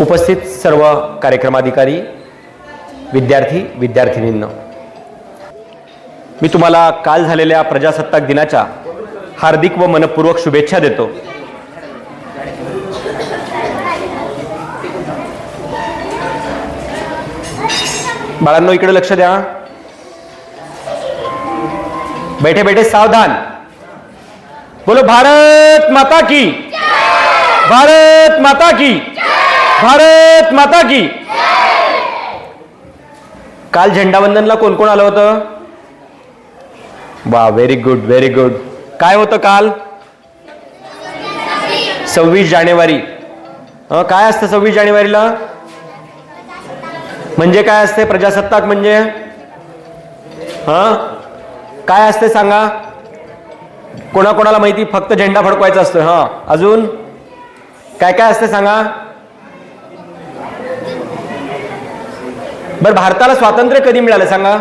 उपस्थित सर्व कार्यक्रमाधिकारी विद्यार्थी विद्यार्थिनींना. मी तुम्हाला काल झालेल्या प्रजासत्ताक दिनाच्या हार्दिक व मनपूर्वक शुभेच्छा देतो. बाळांनो इकडे लक्ष द्या. बैठे बैठे सावधान. बोलो भारत माता की. भारत माता की. भारत माता की। काल झेंडावंदनला कोण कोण आलं होतं? वा व्हेरी गुड व्हेरी गुड काय होतं काल? सव्वीस जानेवारी. काय असतं सव्वीस जानेवारीला? म्हणजे काय असते? प्रजासत्ताक म्हणजे? हा काय असते सांगा? कोणाकोणाला माहिती? फक्त झेंडा फडकवायचा असतो हा. अजून? काय काय असते सांगा? बर भारताला स्वातंत्र्य कधी मिळालं सांगा?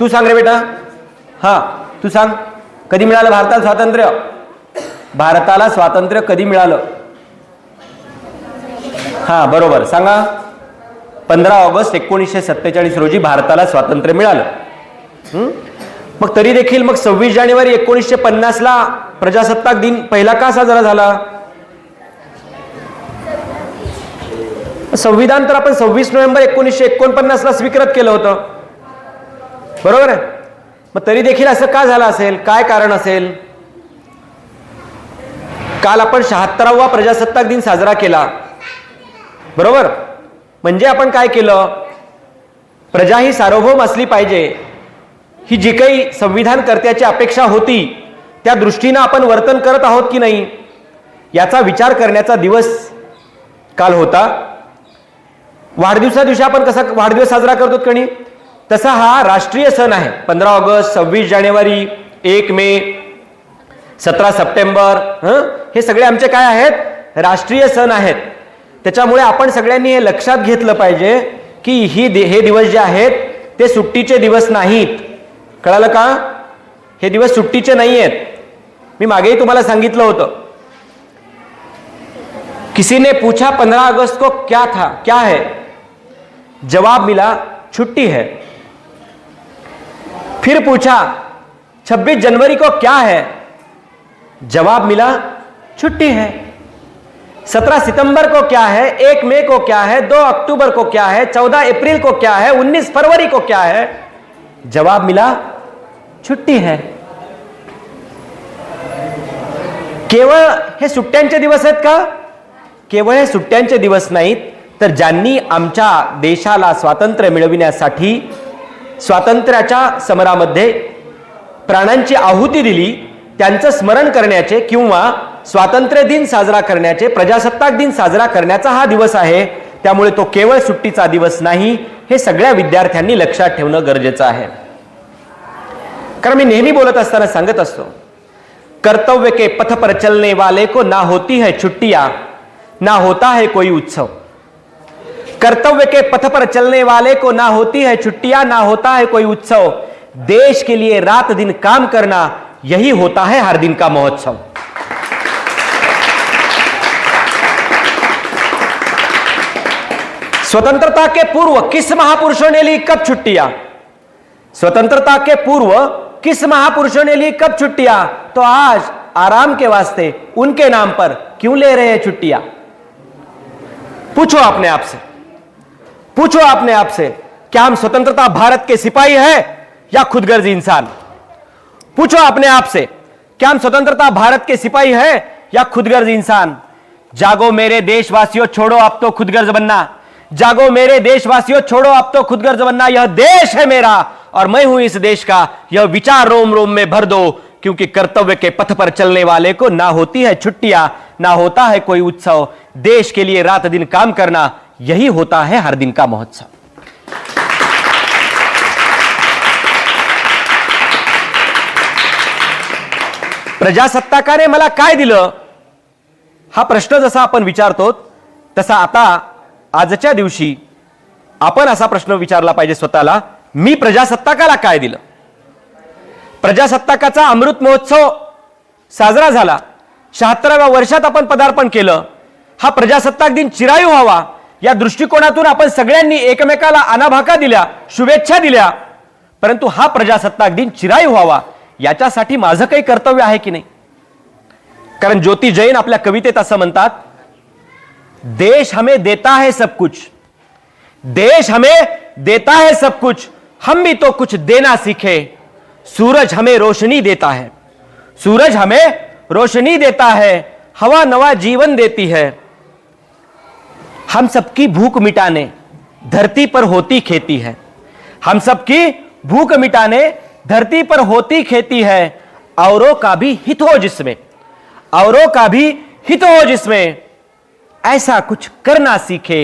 तू सांग रे बेटा. हा तू सांग. कधी मिळालं भारताला स्वातंत्र्य? भारताला स्वातंत्र्य कधी मिळालं? हा बरोबर. सांगा. पंधरा ऑगस्ट एकोणीसशे सत्तेचाळीस रोजी भारताला स्वातंत्र्य मिळालं. मग तरी देखील मग सव्वीस जानेवारी एकोणीसशे पन्नासला प्रजासत्ताक दिन पहिला का साजरा झाला? संविधान तर आपण सव्वीस नोव्हेंबर एकोणीसशे एकोणपन्नासला स्वीकृत केलं होतं. बरोबर आहे? मग तरी देखील असं का झालं असेल? काय कारण असेल? काल आपण शहात्तरावा प्रजासत्ताक दिन साजरा केला. बरोबर? म्हणजे आपण काय केलं? प्रजा ही सार्वभौम असली पाहिजे. ही जी काही संविधान कर्त्याची अपेक्षा होती त्या दृष्टीनं आपण वर्तन करत आहोत की नाही? याचा विचार करण्याचा दिवस काल होता. वाढदिवसा दिवशी आपण कसा वाढदिवस साजरा करतो कणी? तसा हा राष्ट्रीय सण आहे. पंधरा ऑगस्ट सव्वीस जानेवारी एक मे सतरा सप्टेंबर हं? हे सगळे आमचे काय आहेत? राष्ट्रीय सण आहेत. त्याच्यामुळे आपण सगळ्यांनी हे लक्षात घेतलं पाहिजे की ही हे दिवस जे आहेत ते सुट्टीचे दिवस नाहीत. कळालं का? हे दिवस सुट्टीचे नाही आहेत मी मागेही तुम्हाला सांगितलं होतं. किसी ने पूछा पंद्रह अगस्त को क्या था? क्या है? जवाब मिला, छुट्टी है। फिर पूछा 26 जनवरी को क्या है? जवाब मिला, छुट्टी है। 17 सितंबर को क्या है? एक मई को क्या है? 2 अक्टूबर को क्या है? 14 अप्रैल को क्या है? 19 फरवरी को क्या है? जवाब मिला, छुट्टी है। केवळ हे सुट्ट्यांचे दिवस आहेत का? केवळ हे सुट्ट्यांचे दिवस नाहीत तर ज्यांनी आमच्या देशाला स्वातंत्र्य मिळविण्यासाठी स्वातंत्र्याच्या समरामध्ये प्राणांची आहुती दिली त्यांचं स्मरण करण्याचे किंवा स्वातंत्र्य दिन साजरा करण्याचे प्रजासत्ताक दिन साजरा करण्याचा हा दिवस आहे. त्यामुळे तो केवळ सुट्टीचा दिवस नाही हे सगळ्या विद्यार्थ्यांनी लक्षात ठेवणं गरजेचं आहे. कारण मी नेहमी बोलत असताना सांगत असतो कर्तव्य के पथ पर चलने वाले को ना होती है छुट्टिया ना होता है कोई उत्सव. कर्तव्य के पथ पर चलने वाले को ना होती है छुट्टियाँ, ना होता है कोई उत्सव। देश के लिए रात दिन काम करना, यही होता है हर दिन का महोत्सव। स्वतंत्रता के पूर्व किस महापुरुषों ने ली कब छुट्टियाँ? स्वतंत्रता के पूर्व किस महापुरुषों ने ली कब छुट्टियाँ? तो आज आराम के वास्ते उनके नाम पर क्यों ले रहे हैं छुट्टियाँ? पूछो अपने आप से। पूछो अपने आप से क्या हम स्वतंत्रता भारत के सिपाही हैं या खुदगर्जी इंसान? पूछो अपने आप से क्या हम स्वतंत्रता भारत के सिपाही हैं या खुदगर्ज इंसान? जागो मेरे देशवासियों, छोड़ो अब तो खुदगर्ज बनना। जागो मेरे देशवासियों, छोड़ो अब तो खुदगर्ज बनना। यह देश है मेरा, और मैं हूँ इस देश का। यह विचार रोम रोम में भर दो, क्योंकि कर्तव्य के पथ पर चलने वाले को ना होती है छुट्टियाँ, ना होता है कोई उत्सव। देश के लिए रात दिन काम करना यही होता है हर दिन का महोत्सव। प्रजासत्ताकाने मला काय दिलं? हा प्रश्न जसा आपण विचारतो तसा आता आजच्या दिवशी आपण असा प्रश्न विचारला पाहिजे स्वतःला मी प्रजासत्ताकाला काय दिलं? प्रजासत्ताकाचा अमृत महोत्सव साजरा झाला. शहात्तराव्या वर्षात आपण पदार्पण केलं. हा प्रजासत्ताक दिन चिरायू व्हावा. या दृष्टिकोनातून आपण सगळ्यांनी एकमेकाला अनाभाका दिल्या शुभेच्छा दिल्या. परंतु हा प्रजासत्ताक दिन चिराई व्हावा याच्यासाठी माझं काही कर्तव्य आहे की नाही? कारण ज्योती जैन आपल्या कवितेत असं म्हणतात देश हमें देता है सब कुछ. देश हमें देता है सब कुछ. हम भी तो कुछ देना सीखे. सूरज हमें रोशनी देता है. सूरज हमें रोशनी देता है. हवा नवा जीवन देती है. हम सबकी भूख मिटाने धरती पर होती खेती है। हम सबकी भूख मिटाने धरती पर होती खेती है। औरों का भी हित हो जिसमें औरों का भी हित हो जिसमें। ऐसा कुछ करना सीखे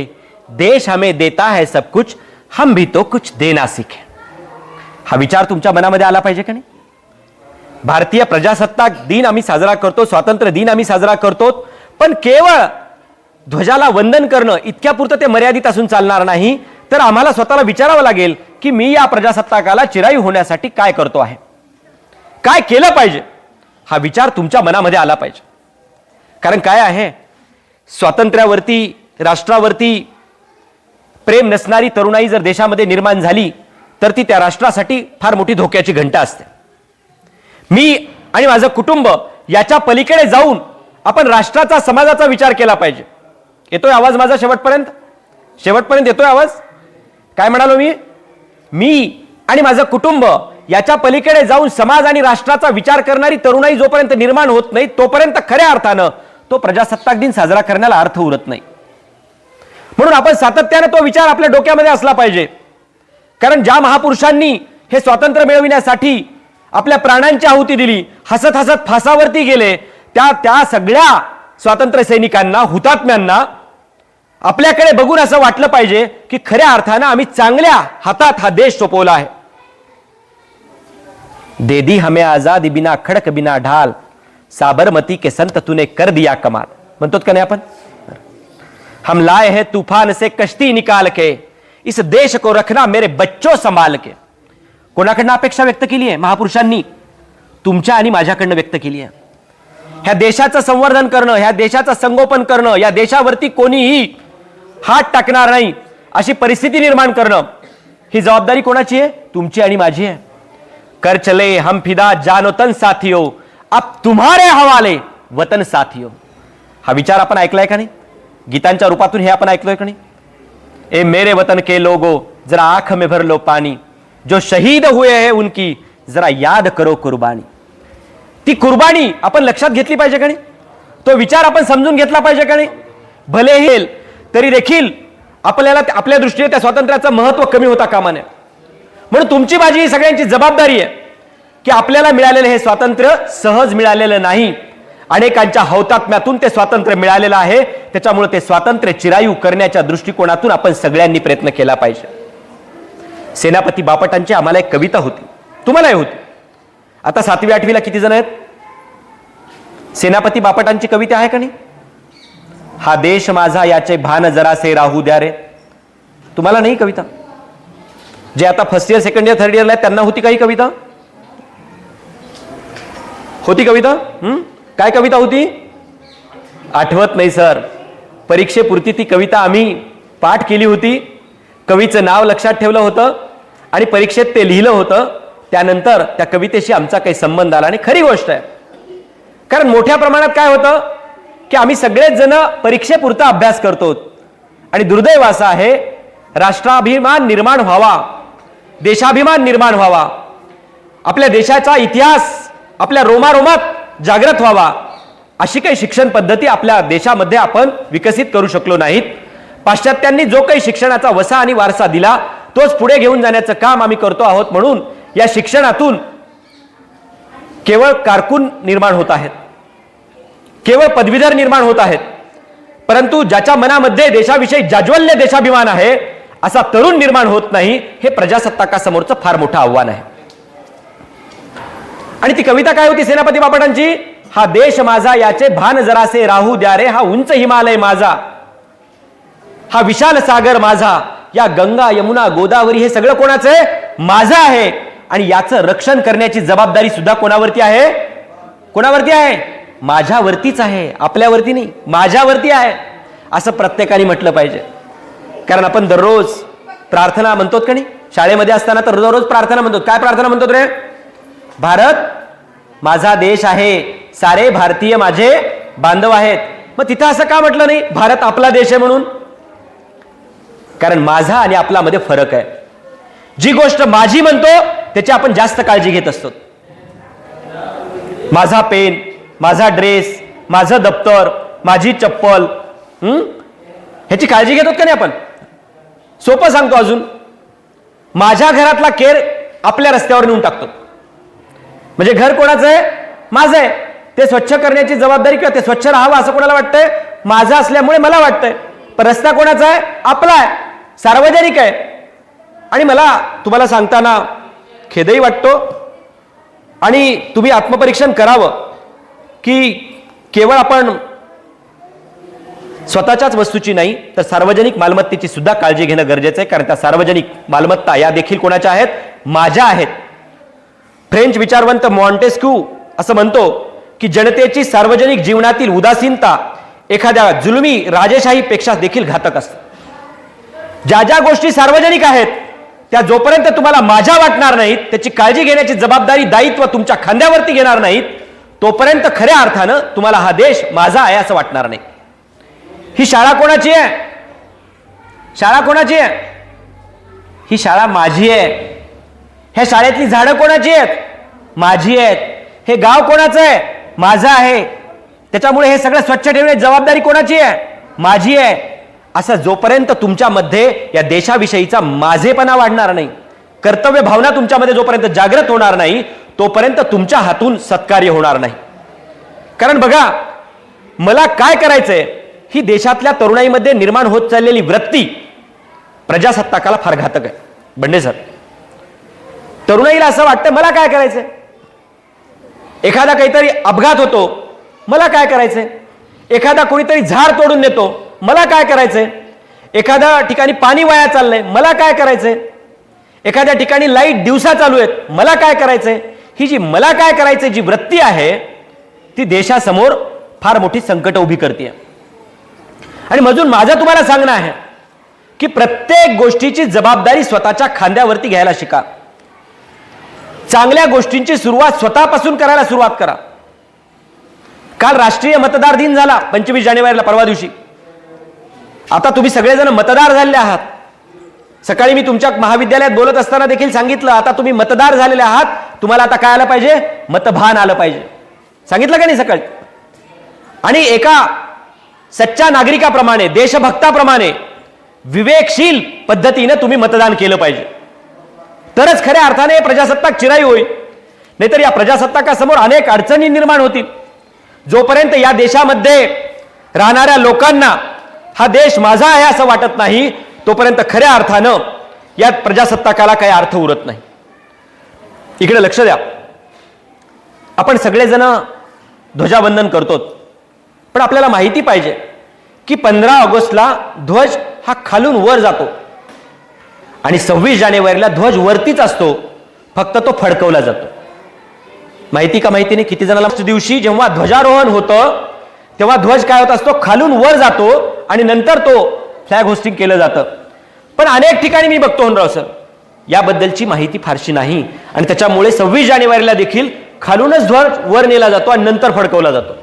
देश हमें देता है सब कुछ हम भी तो कुछ देना सीखे। हा विचार तुमच्या मनामध्ये आला पाहिजे का नाही? भारतीय प्रजासत्ताक दिन आम्ही साजरा करतो स्वातंत्र्य दिन आम्ही साजरा करतो पण केवळ ध्वजाला वंदन करणं इतक्यापुरतं ते मर्यादित असून चालणार नाही. तर आम्हाला स्वतःला विचारावं लागेल की मी या प्रजासत्ताकाला चिरायू होण्यासाठी काय करतो आहे? काय केलं पाहिजे? हा विचार तुमच्या मनामध्ये आला पाहिजे. कारण काय आहे? स्वातंत्र्यावरती राष्ट्रावरती प्रेम नसणारी तरुणाई जर देशामध्ये निर्माण झाली तर ती त्या राष्ट्रासाठी फार मोठी धोक्याची घंटा असते. मी आणि माझं कुटुंब याच्या पलीकडे जाऊन आपण राष्ट्राचा समाजाचा विचार केला पाहिजे. येतोय आवाज माझा शेवटपर्यंत? शेवटपर्यंत येतोय आवाज? काय म्हणालो मी? मी आणि माझं कुटुंब याच्या पलीकडे जाऊन समाज आणि राष्ट्राचा विचार करणारी तरुणाई जोपर्यंत निर्माण होत नाही तोपर्यंत खऱ्या अर्थानं तो प्रजासत्ताक दिन साजरा करण्याला अर्थ उरत नाही. म्हणून आपण सातत्यानं तो विचार आपल्या डोक्यामध्ये असला पाहिजे. कारण ज्या महापुरुषांनी हे स्वातंत्र्य मिळविण्यासाठी आपल्या प्राणांची आहुती दिली हसत हसत फासावरती गेले त्या त्या सगळ्या स्वातंत्र्य सैनिकांना हुतात्म्यांना आपल्याकडे बघून असं वाटलं पाहिजे की खऱ्या अर्थानं आम्ही चांगल्या हातात हा देश सोपवला आहे. दे दी हमें आजादी बिना खडक बिना ढाल साबरमती के संत तूने कर दिया कमाल. म्हणतो का नाही आपण? हम लाए हैं तूफान से कश्ती निकाल के इस देश को रखना मेरे बच्चो संभाल के. कोणाकडनं अपेक्षा व्यक्त केली आहे? महापुरुषांनी. तुमच्या आणि माझ्याकडनं व्यक्त केली आहे. ह्या देशाचं संवर्धन करणं ह्या देशाचं संगोपन करणं या देशावरती कोणीही हात टाकणार नाही अशी परिस्थिती निर्माण करणं ही जबाबदारी कोणाची आहे? तुमची आणि माझी आहे. कर चले हम फिदा जानोतन साथियो अब तुम्हारे हवाले वतन साथियो. हा विचार आपण ऐकलाय का नाही? गीतांच्या रूपातून हे आपण ऐकलोय का नाही? ए मेरे वतन के लोगो जरा आंख में भर लो पानी जो शहीद हुए है उनकी जरा याद करो कुर्बानी. ती कुर्बानी आपण लक्षात घेतली पाहिजे का नाही? तो विचार आपण समजून घेतला पाहिजे का नाही? भले हेल तरी देखील आपल्याला आपल्या दृष्टीने त्या स्वातंत्र्याचं महत्त्व कमी होता कामा नये. म्हणून तुमची माझी ही सगळ्यांची जबाबदारी आहे की आपल्याला मिळालेलं हे स्वातंत्र्य सहज मिळालेलं नाही. अनेकांच्या हौतात्म्यातून ते स्वातंत्र्य मिळालेलं आहे. त्याच्यामुळे ते स्वातंत्र्य चिरायू करण्याच्या दृष्टिकोनातून आपण सगळ्यांनी प्रयत्न केला पाहिजे. सेनापती बापटांची आम्हाला एक कविता होती. तुम्हालाही होती. आता सातवी आठवीला किती जण आहेत? सेनापती बापटांची कविता आहे का नाही? हा देश माझा याचे भान जरासे राहू द्या रे. तुम्हाला नाही कविता? जे आता first year second year third इयरला आहेत त्यांना होती काही कविता? होती कविता? काय कविता होती? आठवत नाही सर. परीक्षेपुरती ती कविता आम्ही पाठ केली होती. कवीचं नाव लक्षात ठेवलं होतं आणि परीक्षेत ते लिहिलं होतं. त्यानंतर त्या कवितेशी आमचा काही संबंध आला. आणि खरी गोष्ट आहे कारण मोठ्या प्रमाणात काय होतं की आम्ही सगळेच जण परीक्षेपुरता अभ्यास करतो. आणि दुर्दैव असं आहे राष्ट्राभिमान निर्माण व्हावा देशाभिमान निर्माण व्हावा आपल्या देशाचा इतिहास आपल्या रोमारोमात जागृत व्हावा अशी काही शिक्षण पद्धती आपल्या देशामध्ये आपण विकसित करू शकलो नाहीत. पाश्चात्यांनी जो काही शिक्षणाचा वसा आणि वारसा दिला तोच पुढे घेऊन जाण्याचं काम आम्ही करतो आहोत म्हणून या शिक्षणातून केवळ कारकून निर्माण होत आहेत. केवळ पदवीधर निर्माण होत आहेत. परंतु ज्याच्या मनामध्ये देशाविषयी जाज्वल्य देशाभिमान आहे असा तरुण निर्माण होत नाही हे प्रजासत्ताकासमोरचं फार मोठं आव्हान आहे. आणि ती कविता काय होती सेनापती बापटांची? हा देश माझा याचे भान जरासे राहू द्या रे हा उंच हिमालय माझा हा विशाल सागर माझा या गंगा यमुना गोदावरी हे सगळं कोणाचं? आहे माझं आहे. आणि याचं रक्षण करण्याची जबाबदारी सुद्धा कोणावरती आहे? कोणावरती आहे? माझ्यावरतीच आहे. आपल्यावरती नाही माझ्यावरती आहे. असं प्रत्येकाने म्हटलं पाहिजे. कारण आपण दररोज प्रार्थना म्हणतो का नाही? शाळेमध्ये असताना तर दररोज प्रार्थना म्हणतो. काय प्रार्थना म्हणतो रे? भारत माझा देश आहे. सारे भारतीय माझे बांधव आहेत. मग तिथं असं का म्हटलं नाही? भारत आपला देश आहे म्हणून. कारण माझा आणि आपला मध्ये फरक आहे. जी गोष्ट माझी म्हणतो त्याची आपण जास्त काळजी घेत असतो. माझा पेन माझा ड्रेस माझं दप्तर माझी चप्पल ह्याची काळजी घेतो का नाही आपण? सोपं सांगतो अजून. माझ्या घरातला केर आपल्या रस्त्यावर नेऊन टाकतो. म्हणजे घर कोणाचं आहे? माझं आहे. ते स्वच्छ करण्याची जबाबदारी किंवा ते स्वच्छ राहावं असं कोणाला वाटतंय? माझं असल्यामुळे मला वाटतंय. पण रस्ता कोणाचा आहे? आपला आहे. सार्वजनिक आहे. आणि मला तुम्हाला सांगताना खेदही वाटतो आणि तुम्ही आत्मपरीक्षण करावं की केवळ आपण स्वतःच्याच वस्तूची नाही तर सार्वजनिक मालमत्तेची सुद्धा काळजी घेणं गरजेचं आहे कारण त्या सार्वजनिक मालमत्ता या देखील कोणाच्या आहेत? माझ्या आहेत. फ्रेंच विचारवंत मॉन्टेस्क्यू असं म्हणतो की जनतेची सार्वजनिक जीवनातील उदासीनता एखाद्या जुलमी राजेशाहीपेक्षा देखील घातक असते. ज्या ज्या गोष्टी सार्वजनिक आहेत त्या जोपर्यंत तुम्हाला माझ्या वाटणार नाहीत त्याची काळजी घेण्याची जबाबदारी दायित्व तुमच्या खांद्यावरती घेणार नाहीत तोपर्यंत खऱ्या अर्थानं तुम्हाला हा देश माझा आहे असं वाटणार नाही. ही शाळा कोणाची आहे? शाळा कोणाची आहे? ही शाळा माझी आहे. ह्या शाळेतली झाडं कोणाची आहेत? माझी आहेत. हे गाव कोणाचं आहे? माझं आहे. त्याच्यामुळे हे सगळं स्वच्छ ठेवण्याची जबाबदारी कोणाची आहे? माझी आहे. असं जोपर्यंत तुमच्यामध्ये या देशाविषयीचा माझेपणा वाढणार नाही कर्तव्य भावना तुमच्यामध्ये जोपर्यंत जागृत होणार नाही तोपर्यंत तुमच्या हातून सत्कार्य होणार नाही. कारण बघा मला काय करायचंय? ही देशातल्या तरुणाईमध्ये निर्माण होत चाललेली वृत्ती प्रजासत्ताकाला फार घातक आहे. बंडे सर तरुणाईला असं वाटतं मला काय करायचंय? एखादा काहीतरी अपघात होतो मला काय करायचंय? एखादा कोणीतरी झाड तोडून नेतो मला काय करायचंय? एखाद्या ठिकाणी पाणी वाया चाललंय मला काय करायचंय? एखाद्या ठिकाणी लाइट दिवसा चालू आहेत मला काय करायचंय? ही जी मला काय करायचंय जी वृत्ती आहे ती देशासमोर फार मोठी संकट उभी करते आणि मजून माझं तुम्हाला सांगणं आहे की प्रत्येक गोष्टीची जबाबदारी स्वतःच्या खांद्यावरती घ्यायला शिका. चांगल्या गोष्टींची सुरुवात स्वतःपासून करायला सुरुवात करा. काल राष्ट्रीय मतदार दिन झाला पंचवीस जानेवारीला परवा दिवशी. आता तुम्ही सगळेजण मतदार झालेले आहात. सकाळी मी तुमच्या महाविद्यालयात बोलत असताना देखील सांगितलं आता तुम्ही मतदार झालेले आहात. तुम्हाला आता काय आलं पाहिजे? मतभान आलं पाहिजे. सांगितलं का नाही सकाळी? आणि एका सच्च्या नागरिकाप्रमाणे देशभक्ताप्रमाणे विवेकशील पद्धतीनं तुम्ही मतदान केलं पाहिजे. तरच खऱ्या अर्थाने प्रजासत्ताक चिराई होईल. नाहीतर या प्रजासत्ताकासमोर अनेक अडचणी निर्माण होतील. जोपर्यंत या देशामध्ये राहणाऱ्या लोकांना हा देश माझा आहे असं वाटत नाही तोपर्यंत खऱ्या अर्थानं या प्रजासत्ताकाला काही अर्थ उरत नाही. इकडे लक्ष द्या. आपण सगळेजण ध्वजाबंधन करतो पण आपल्याला माहिती पाहिजे की पंधरा ऑगस्टला ध्वज हा खालून वर जातो. आणि सव्वीस जानेवारीला ध्वज वरतीच असतो फक्त तो फडकवला जातो. माहिती का माहिती नाही? किती जणांना दिवशी जेव्हा ध्वजारोहण होतं तेव्हा ध्वज काय होत असतो? खालून वर जातो आणि नंतर तो फ्लॅग होस्टिंग केलं जातं. पण अनेक ठिकाणी मी बघतो होनराव सर याबद्दलची माहिती फारशी नाही. आणि त्याच्यामुळे सव्वीस जानेवारीला देखील खालूनच ध्वज वर नेला जातो आणि नंतर फडकवला जातो.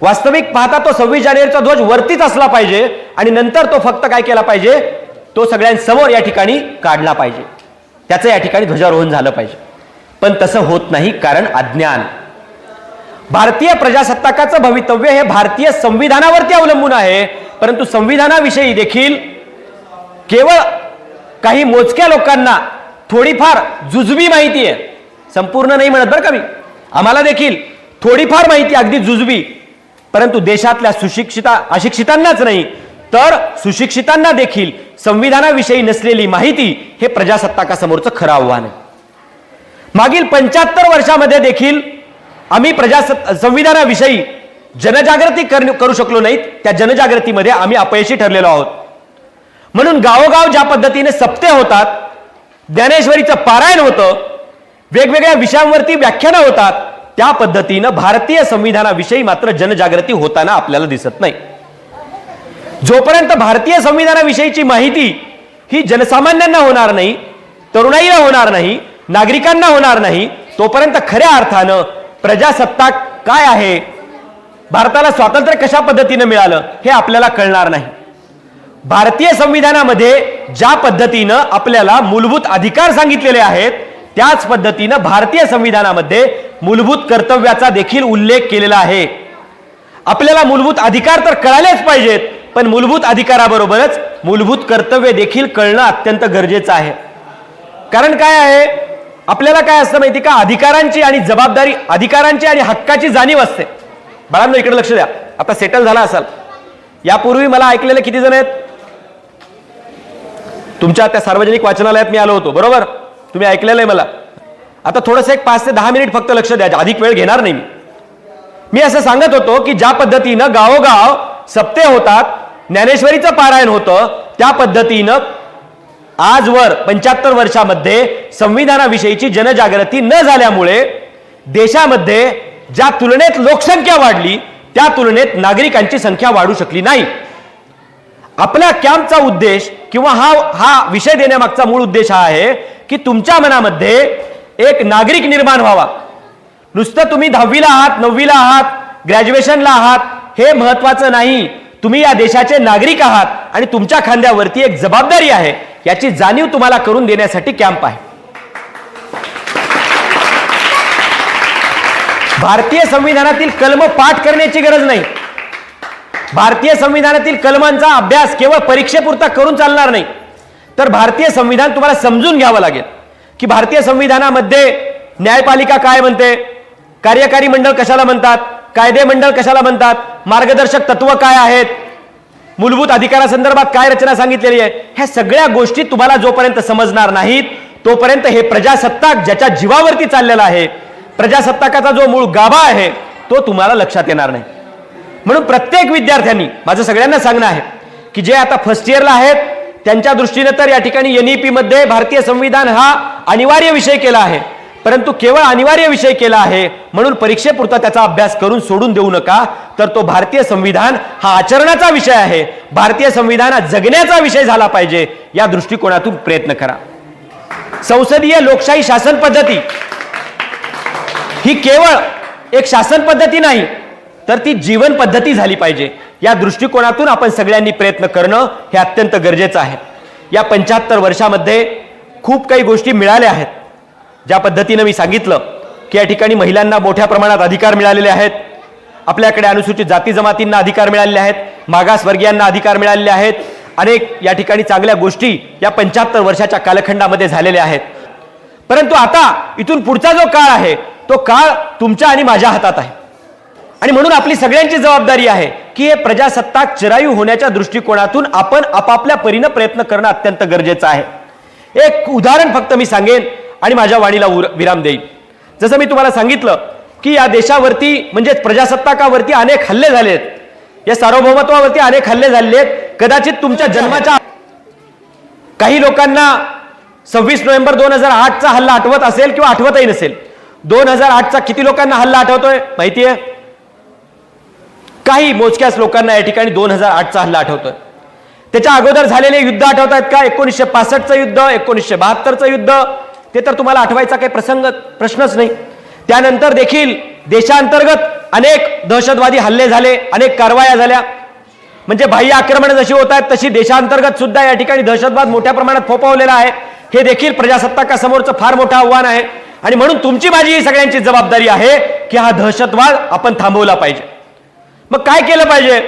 वास्तविक पाहता तो सव्वीस जानेवारीचा ध्वज वरतीच असला पाहिजे आणि नंतर तो फक्त काय केला पाहिजे? तो सगळ्यांसमोर या ठिकाणी काढला पाहिजे. त्याचं या ठिकाणी ध्वजारोहण झालं पाहिजे. पण तसं होत नाही कारण अज्ञान. भारतीय प्रजासत्ताकाचं भवितव्य हे भारतीय संविधानावरती अवलंबून आहे. परंतु संविधानाविषयी देखील केवळ काही मोजक्या लोकांना थोडीफार जुजबी माहिती आहे. संपूर्ण नाही म्हणत बरं का मी. आम्हाला देखील थोडीफार माहिती अगदी जुजबी. परंतु देशातल्या सुशिक्षिता अशिक्षितांनाच नाही तर सुशिक्षितांना देखील संविधानाविषयी नसलेली माहिती हे प्रजासत्ताकासमोरचं खरं आव्हान आहे. मागील पंच्याहत्तर वर्षामध्ये देखील आम्ही प्रजासत्ता संविधानाविषयी जनजागृती कर- करू शकलो नाहीत. त्या जनजागृतीमध्ये आम्ही अपयशी ठरलेलो आहोत. म्हणून गावोगाव ज्या पद्धतीने सप्ते होतात ज्ञानेश्वरीचं पारायण होतं वेगवेगळ्या विषयांवरती व्याख्यानं होतात त्या पद्धतीनं भारतीय संविधानाविषयी मात्र जनजागृती होताना आपल्याला दिसत नाही. जोपर्यंत भारतीय संविधानाविषयीची माहिती ही जनसामान्यांना होणार नाही तरुणाईला होणार नाही नागरिकांना होणार नाही तोपर्यंत खऱ्या अर्थानं प्रजासत्ताक काय आहे भारताला स्वातंत्र्य कशा पद्धतीनं मिळालं हे आपल्याला कळणार नाही. भारतीय संविधानामध्ये ज्या पद्धतीनं आपल्याला मूलभूत अधिकार सांगितलेले आहेत त्याच पद्धतीनं भारतीय संविधानामध्ये मूलभूत कर्तव्याचा देखील उल्लेख केलेला आहे. आपल्याला मूलभूत अधिकार तर कळालेच पाहिजेत पण मूलभूत अधिकाराबरोबरच मूलभूत कर्तव्य देखील कळणं अत्यंत गरजेचं आहे. कारण काय आहे? आपल्याला काय असतं माहिती का? अधिकारांची आणि जबाबदारी अधिकारांची आणि हक्काची जाणीव असते. बाळांनो इकडे लक्ष द्या. आता सेटल झाला असाल. यापूर्वी मला ऐकलेले किती जण आहेत? तुमच्या त्या सार्वजनिक वाचनालयात मी आलो होतो बरोबर? तुम्ही ऐकलेलं आहे मला. आता थोडंसं एक पाच ते दहा मिनिट फक्त लक्ष द्या. अधिक वेळ घेणार नाही मी. मी असं सांगत होतो की ज्या पद्धतीनं गावोगाव सप्ते होतात ज्ञानेश्वरीचं पारायण होतं त्या पद्धतीनं आजवर पंच्याहत्तर वर्षामध्ये संविधानाविषयीची जनजागृती न झाल्यामुळे देशामध्ये ज्या तुलनेत लोकसंख्या वाढली त्या तुलनेत नागरिकांची संख्या वाढू शकली नाही. आपल्या कॅम्पचा उद्देश किंवा हा हा विषय देण्यामागचा मूळ उद्देश हा आहे की तुमच्या मनामध्ये एक नागरिक निर्माण व्हावा. नुसतं तुम्ही दहावीला आहात नववीला आहात ग्रॅज्युएशनला आहात हे महत्वाचं नाही. तुम्ही या देशाचे नागरिक आहात आणि तुमच्या खांद्यावरती एक जबाबदारी आहे याची जाणीव तुम्हाला करून देण्यासाठी कॅम्प आहे. भारतीय संविधानातील कलम पाठ करण्याची गरज नाही. भारतीय संविधानातील कलमांचा अभ्यास केवळ परीक्षेपुरता करून चालणार नाही. तर भारतीय संविधान तुम्हाला समजून घ्यावं लागेल की भारतीय संविधानामध्ये न्यायपालिका काय म्हणते कार्यकारी मंडळ कशाला म्हणतात कायदे मंडळ कशाला म्हणतात मार्गदर्शक तत्व काय आहेत मूलभूत अधिकारासंदर्भात काय रचना सांगितलेली आहे ह्या सगळ्या गोष्टी तुम्हाला जोपर्यंत समजणार नाहीत तोपर्यंत हे प्रजासत्ताक ज्याच्या जीवावरती चाललेलं आहे प्रजासत्ताकाचा जो मूळ गाभा आहे तो तुम्हाला लक्षात येणार नाही. म्हणून प्रत्येक विद्यार्थ्यांनी माझं सगळ्यांना सांगणं आहे की जे आता फर्स्ट इयरला आहेत त्यांच्या दृष्टीने तर या ठिकाणी एनईपी मध्ये भारतीय संविधान हा अनिवार्य विषय केला आहे. परंतु केवळ अनिवार्य विषय केला आहे म्हणून परीक्षेपुरता त्याचा अभ्यास करून सोडून देऊ नका तर तो भारतीय संविधान हा आचरणाचा विषय आहे. भारतीय संविधान हा जगण्याचा विषय झाला पाहिजे या दृष्टिकोनातून प्रयत्न करा. संसदीय लोकशाही शासन पद्धती ही केवळ एक शासन पद्धती नाही तर ती जीवन पद्धती झाली पाहिजे. या दृष्टिकोनातून आपण सगळ्यांनी प्रयत्न करणं हे अत्यंत गरजेचं आहे. या पंच्याहत्तर वर्षामध्ये खूप काही गोष्टी मिळाल्या आहेत. ज्या पद्धतीनं मी सांगितलं की या ठिकाणी महिलांना मोठ्या प्रमाणात अधिकार मिळालेले आहेत. आपल्याकडे अनुसूचित जाती जमातींना अधिकार मिळालेले आहेत. मागासवर्गीयांना अधिकार मिळालेले आहेत. अनेक या ठिकाणी चांगल्या गोष्टी या पंच्याहत्तर वर्षाच्या कालखंडामध्ये झालेल्या आहेत. परंतु आता इथून पुढचा जो काळ आहे तो काळ तुमच्या आणि माझ्या हातात आहे. आणि म्हणून आपली सगळ्यांची जबाबदारी आहे की हे प्रजासत्ताक चिरायू होण्याच्या दृष्टिकोनातून आपण आपापल्या परीनं प्रयत्न करणं अत्यंत गरजेचं आहे. एक उदाहरण फक्त मी सांगेन आणि माझ्या वाणीला उर- विराम देईन. जसं मी तुम्हाला सांगितलं की या देशावरती म्हणजे प्रजासत्ताकावरती अनेक हल्ले झालेत. या सार्वभौमत्वावरती अनेक हल्ले झालेले आहेत. कदाचित तुमच्या जन्माच्या काही लोकांना सव्वीस नोव्हेंबर दोन हजार आठचा हल्ला आठवत असेल किंवा आठवतही नसेल. दोन हजार आठचा किती लोकांना हल्ला आठवतोय? माहिती आहे काही मोजक्याच लोकांना या ठिकाणी दोन हजार आठचा हल्ला आठवतोय. त्याच्या अगोदर झालेले युद्ध आठवत आहेत का? एकोणीसशे पासष्टचं युद्ध एकोणीसशे बहात्तरचं युद्ध. ते तर तुम्हाला आठवायचा काही प्रसंग प्रश्नच नाही. त्यानंतर देखील देशांतर्गत अनेक दहशतवादी हल्ले झाले अनेक कारवाया झाल्या. म्हणजे बाह्य आक्रमणं जशी होत आहेत तशी देशांतर्गत सुद्धा या ठिकाणी दहशतवाद मोठ्या प्रमाणात फोपावलेला आहे. हे देखील प्रजासत्ताकासमोरचं फार मोठं आव्हान आहे. आणि म्हणून तुमची माझी ही सगळ्यांची जबाबदारी आहे की हा दहशतवाद आपण थांबवला पाहिजे. मग काय केलं पाहिजे?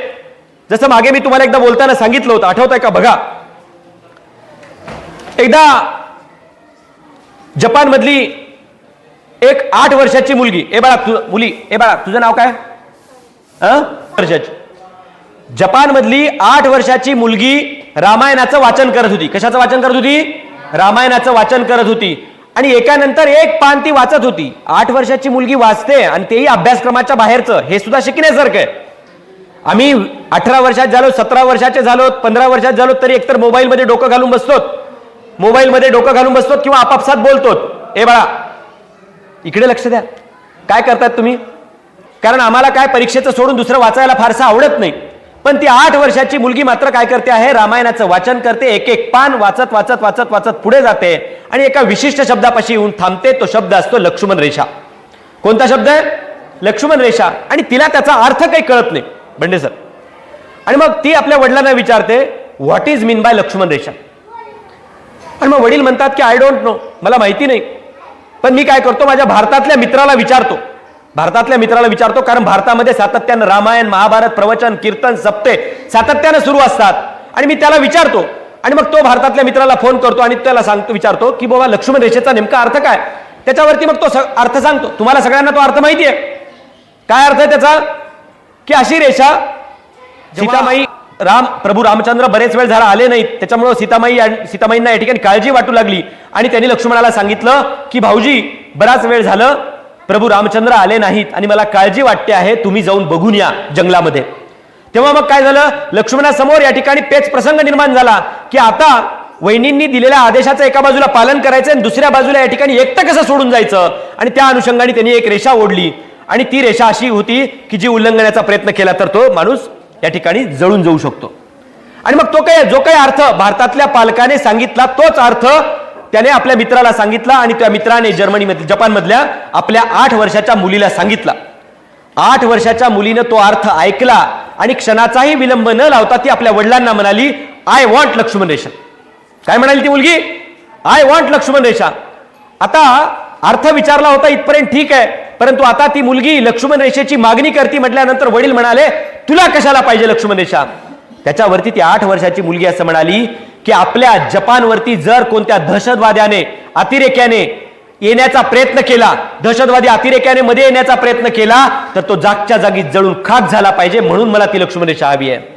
जसं मागे मी तुम्हाला एकदा बोलताना सांगितलं होतं आठवत आहे का? बघा. एकदा जपानमधली एक आठ वर्षाची मुलगी ए बाळा तु मुली ए बाळा तुझं नाव काय? वर्षाची. जपानमधली आठ वर्षाची मुलगी रामायणाचं वाचन करत होती. कशाचं वाचन करत होती? रामायणाचं वाचन करत होती. आणि एकानंतर एक पान ती वाचत होती. आठ वर्षाची मुलगी वाचते आणि तेही अभ्यासक्रमाच्या बाहेरचं. हे सुद्धा शिकण्यासारखं आहे. आम्ही अठरा वर्षात झालो सतरा वर्षाचे झालो पंधरा वर्षात झालो तरी एकतर मोबाईलमध्ये डोकं घालून बसतो मोबाईलमध्ये डोकं घालून बसतो किंवा आपापसात बोलतो ए बाळा इकडे लक्ष द्या. काय करतात तुम्ही? कारण आम्हाला काय परीक्षेचं सोडून दुसरं वाचायला फारसं आवडत नाही. पण ती आठ वर्षाची मुलगी मात्र काय करते आहे? रामायणाचं वाचन करते एक एक पान वाचत वाचत वाचत वाचत पुढे जाते आणि एका विशिष्ट शब्दापाशी येऊन थांबते. तो शब्द असतो लक्ष्मण रेषा. कोणता शब्द आहे? लक्ष्मण रेषा. आणि तिला त्याचा अर्थ काही कळत नाही. बंडे सर. आणि मग ती आपल्या वडिलांना विचारते what is mean by Lakshman rekha? आणि मग वडील म्हणतात की आय डोंट नो मला माहिती नाही. पण मी काय करतो? माझ्या भारतातल्या मित्राला विचारतो. भारतातल्या मित्राला विचारतो कारण भारतामध्ये सातत्यानं रामायण महाभारत प्रवचन कीर्तन सप्ते सातत्यानं सुरू असतात. आणि मी त्याला विचारतो आणि मग तो भारतातल्या मित्राला फोन करतो आणि त्याला सांगतो विचारतो की बाबा लक्ष्मण रेषेचा नेमका अर्थ काय? त्याच्यावरती मग तो अर्थ सांगतो. तुम्हाला सगळ्यांना तो अर्थ माहिती आहे. काय अर्थ आहे त्याचा? की अशी रेषा सीतामाई राम प्रभू रामचंद्र बरेच वेळ झाला आले नाहीत. त्याच्यामुळे सीतामाई सीतामाईंना या ठिकाणी काळजी वाटू लागली. आणि त्यांनी लक्ष्मणाला सांगितलं की भाऊजी बराच वेळ झालं प्रभू रामचंद्र आले नाहीत आणि मला काळजी वाटते आहे तुम्ही जाऊन बघून या जंगलामध्ये. तेव्हा मग काय झालं? लक्ष्मणासमोर या ठिकाणी पेच प्रसंग निर्माण झाला की आता वहिनींनी दिलेल्या आदेशाचं एका बाजूला पालन करायचं आणि दुसऱ्या बाजूला या ठिकाणी एकटं कसं सोडून जायचं? आणि त्या अनुषंगाने त्यांनी एक रेषा ओढली. आणि ती रेषा अशी होती की जी उल्लंघनाचा प्रयत्न केला तर तो माणूस या ठिकाणी जळून जाऊ शकतो. आणि मग तो काय जो काही अर्थ भारतातल्या पालकाने सांगितला तोच अर्थ त्याने आपल्या मित्राला सांगितला आणि त्या मित्राने जर्मनीमध्ये जपानमधल्या आपल्या आठ वर्षाच्या मुलीला सांगितला. आठ वर्षाच्या मुलीनं तो अर्थ ऐकला आणि क्षणाचाही विलंब न लावता ती आपल्या वडिलांना म्हणाली आय वॉन्ट लक्ष्मण रेषा काय म्हणाली ती मुलगी? आय वॉन्ट लक्ष्मण रेषा आता अर्थ विचारला होता इथपर्यंत ठीक आहे. परंतु आता ती मुलगी लक्ष्मण रेषेची मागणी करती म्हटल्यानंतर वडील म्हणाले तुला कशाला पाहिजे लक्ष्मण रेषा त्याच्यावरती ती आठ वर्षाची मुलगी असं म्हणाली की आपल्या जपानवरती जर कोणत्या दहशतवाद्याने अतिरेक्याने येण्याचा प्रयत्न केला दहशतवादी अतिरेक्याने मध्ये येण्याचा प्रयत्न केला तर तो जागच्या जागी जळून खाक झाला पाहिजे म्हणून मला ती लक्ष्मण रेषा हवी आहे.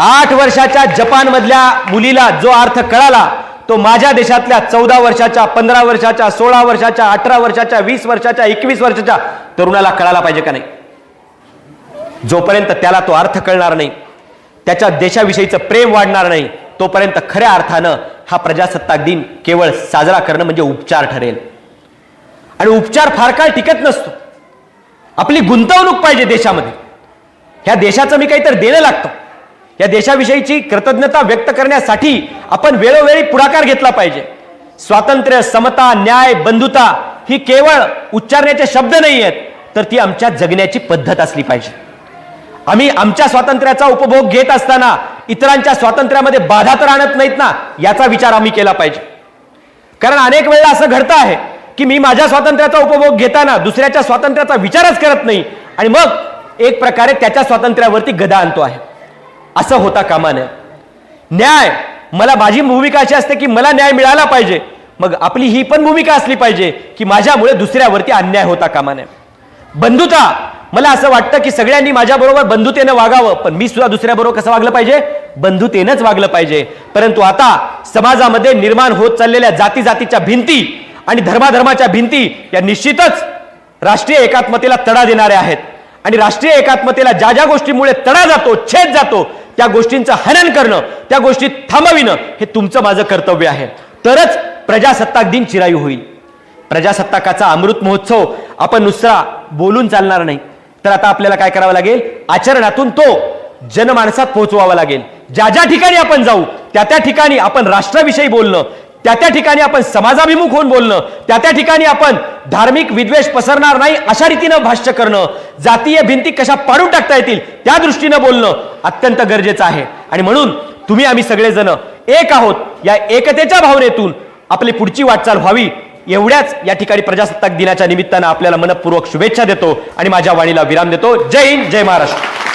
आठ वर्षाच्या जपान मधल्या मुलीला जो अर्थ कळाला तो माझ्या देशातल्या चौदा वर्षाच्या पंधरा वर्षाच्या सोळा वर्षाच्या अठरा वर्षाच्या वीस वर्षाच्या एकवीस वर्षाच्या तरुणाला कळाला पाहिजे का नाही? जोपर्यंत त्याला तो अर्थ कळणार नाही त्याच्या देशाविषयीचं प्रेम वाढणार नाही तोपर्यंत खऱ्या अर्थानं हा प्रजासत्ताक दिन केवळ साजरा करणं म्हणजे उपचार ठरेल. आणि उपचार फार काळ टिकत नसतो. आपली गुंतवणूक पाहिजे देशामध्ये. ह्या देशाचं मी काहीतरी देणं लागतं. या देशाविषयीची कृतज्ञता व्यक्त करण्यासाठी आपण वेळोवेळी पुढाकार घेतला पाहिजे. स्वातंत्र्य समता न्याय बंधुता ही केवळ उच्चारण्याचे शब्द नाही आहेत तर ती आमच्या जगण्याची पद्धत असली पाहिजे. आम्ही आमच्या स्वातंत्र्याचा उपभोग घेत असताना इतरांच्या स्वातंत्र्यामध्ये बाधा तर आणत नाहीत ना याचा विचार आम्ही केला पाहिजे. कारण अनेक वेळेला असं घडतं आहे की मी माझ्या स्वातंत्र्याचा उपभोग घेताना दुसऱ्याच्या स्वातंत्र्याचा विचारच करत नाही आणि मग एक प्रकारे त्याच्या स्वातंत्र्यावरती गदा आणतो आहे. असं होता कामा नये. न्याय मला माझी भूमिका अशी असते की मला न्याय मिळाला पाहिजे. मग आपली ही पण भूमिका असली पाहिजे की माझ्यामुळे दुसऱ्यावरती अन्याय होता कामा नये. बंधुता मला असं वाटतं की सगळ्यांनी माझ्याबरोबर बंधुतेनं वागावं पण मी सुद्धा दुसऱ्याबरोबर कसं वागलं पाहिजे? बंधुतेनंच वागलं पाहिजे. परंतु आता समाजामध्ये निर्माण होत चाललेल्या जाती जातीच्या भिंती आणि धर्माधर्माच्या भिंती या निश्चितच राष्ट्रीय एकात्मतेला तडा देणाऱ्या आहेत. आणि राष्ट्रीय एकात्मतेला ज्या ज्या गोष्टीमुळे तडा जातो छेद जातो त्या गोष्टींचं हनन करणं त्या गोष्टी थांबविणं हे तुमचं माझं कर्तव्य आहे. तरच प्रजासत्ताक दिन चिरायू होईल. प्रजासत्ताकाचा अमृत महोत्सव आपण नुसरा बोलून चालणार नाही. तर आता आपल्याला काय करावं लागेल? आचरणातून तो जनमानसात पोहोचवावा लागेल. ज्या ज्या ठिकाणी आपण जाऊ त्या त्या ठिकाणी आपण राष्ट्राविषयी बोलणं त्या त्या ठिकाणी आपण समाजाभिमुख होऊन बोलणं त्या त्या ठिकाणी आपण धार्मिक विद्वेष पसरणार नाही अशा रीतीनं भाष्य करणं जातीय भिंती कशा पाडून टाकता येतील त्या दृष्टीनं बोलणं अत्यंत गरजेचं आहे. आणि म्हणून तुम्ही आम्ही सगळेजण एक आहोत. या एकतेच्या भावनेतून आपली पुढची वाटचाल व्हावी. एवढ्याच या ठिकाणी प्रजासत्ताक दिनाच्या निमित्तानं आपल्याला मनपूर्वक शुभेच्छा देतो आणि माझ्या वाणीला विराम देतो. जय हिंद जय महाराष्ट्र.